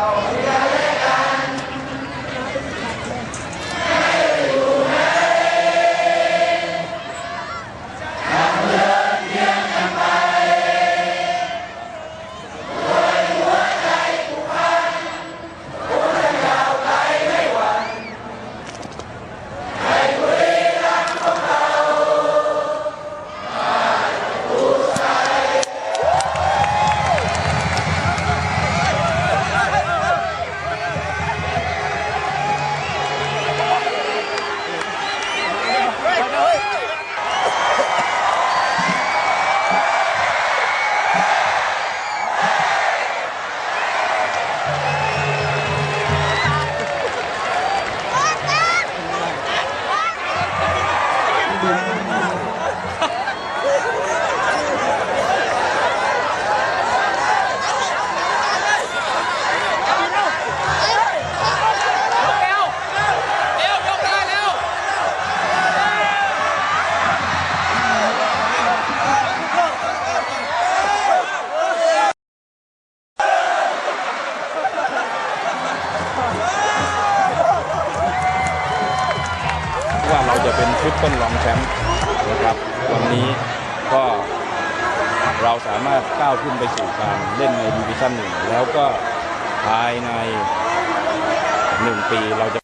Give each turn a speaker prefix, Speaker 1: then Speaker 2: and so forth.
Speaker 1: yeah ต้นรองแชมป์นะครับวันนี้ก็เราสามารถก้าวขึ้นไปสู่การเล่นในดิวิชั่นหนึ่งแล้วก็ภายในหนึ่งปีเราจะ